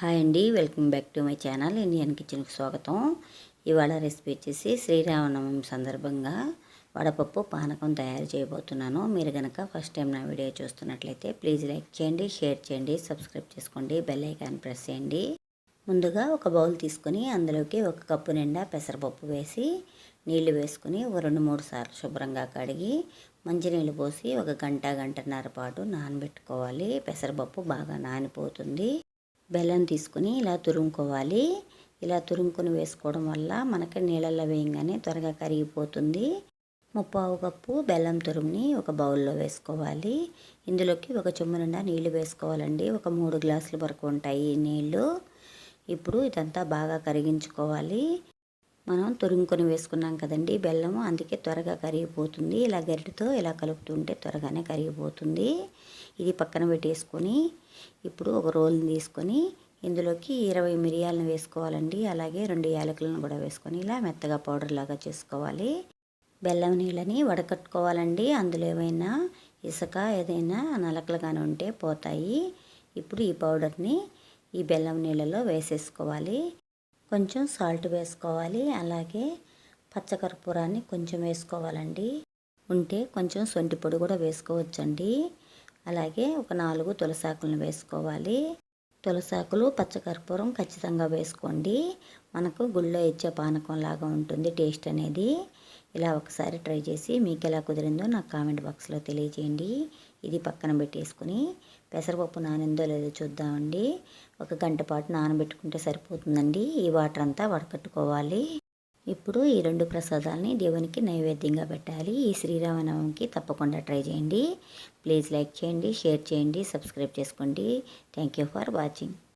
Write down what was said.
Hi అండి welcome back to my channel Indian కిచెన్కి స్వాగతం. ఇవాళ రెసిపీ వచ్చేసి శ్రీరామనవమి సందర్భంగా వడపప్పు పానకం తయారు చేయబోతున్నాను. మీరు కనుక ఫస్ట్ టైం నా వీడియో చూస్తున్నట్లయితే ప్లీజ్ లైక్ చేయండి షేర్ చేయండి సబ్స్క్రైబ్ చేసుకోండి బెల్ ఐకాన్ ప్రెస్ చేయండి. ముందుగా ఒక బౌల్ తీసుకొని అందులోకి ఒక కప్పు నిండా పెసరపప్పు వేసి నీళ్ళు వేసుకుని ఒక రెండు మూడు సార్లు శుభ్రంగా కడిగి మంచినీళ్ళు పోసి ఒక గంట గంటన్నర పాటు నానబెట్టుకోవాలి. పెసరపప్పు బాగా నానిపోతుంది. బెల్లం తీసుకుని ఇలా తురుముకోవాలి. ఇలా తురుముకొని వేసుకోవడం వల్ల మనకి నీళ్ళల్లో వేయంగానే త్వరగా కరిగిపోతుంది. ముప్పావు కప్పు బెల్లం తురుముని ఒక బౌల్లో వేసుకోవాలి. ఇందులోకి ఒక చెమ్ము నిండా నీళ్ళు వేసుకోవాలండి. ఒక మూడు గ్లాసుల వరకు ఉంటాయి నీళ్ళు ఇప్పుడు ఇదంతా బాగా కరిగించుకోవాలి. మనం తురుముకొని వేసుకున్నాం కదండి బెల్లం అందుకే త్వరగా కరిగిపోతుంది. ఇలా గరిటతో ఇలా కలుపుతుంటే త్వరగానే కరిగిపోతుంది. ఇది పక్కన పెట్టేసుకొని ఇప్పుడు ఒక రోల్ని తీసుకొని ఇందులోకి ఇరవై మిరియాలను వేసుకోవాలండి. అలాగే రెండు యాలకులను కూడా వేసుకొని ఇలా మెత్తగా పౌడర్ లాగా చేసుకోవాలి. బెల్లం నీళ్ళని వడకట్టుకోవాలండి. అందులో ఏమైనా ఇసుక ఏదైనా నలకలు కానీ ఉంటే పోతాయి. ఇప్పుడు ఈ పౌడర్ని ఈ బెల్లం నీళ్ళలో వేసేసుకోవాలి. కొంచెం సాల్ట్ వేసుకోవాలి. అలాగే పచ్చకర్పూరాన్ని కొంచెం వేసుకోవాలండి. ఉంటే కొంచెం సొంటి పొడి కూడా వేసుకోవచ్చండి. అలాగే ఒక నాలుగు తులసాకులను వేసుకోవాలి. తులసాకులు పచ్చకర్పూరం ఖచ్చితంగా వేసుకోండి. మనకు గుళ్ళో ఇచ్చే పానకం లాగా ఉంటుంది టేస్ట్ అనేది. ఇలా ఒకసారి ట్రై చేసి మీకు ఎలా కుదిరిందో నాకు కామెంట్ బాక్స్లో తెలియజేయండి. ఇది పక్కన పెట్టేసుకుని పెసరపప్పు నానిందో లేదో చూద్దామండి. ఒక గంట పాటు నానబెట్టుకుంటే సరిపోతుందండి. ఈ వాటర్ అంతా వడకట్టుకోవాలి. ఇప్పుడు ఈ రెండు ప్రసాదాలని దేవునికి నైవేద్యంగా పెట్టాలి. ఈ శ్రీరామనవమికి తప్పకుండా ట్రై చేయండి. ప్లీజ్ లైక్ చేయండి షేర్ చేయండి సబ్స్క్రైబ్ చేసుకోండి. Thank you for watching.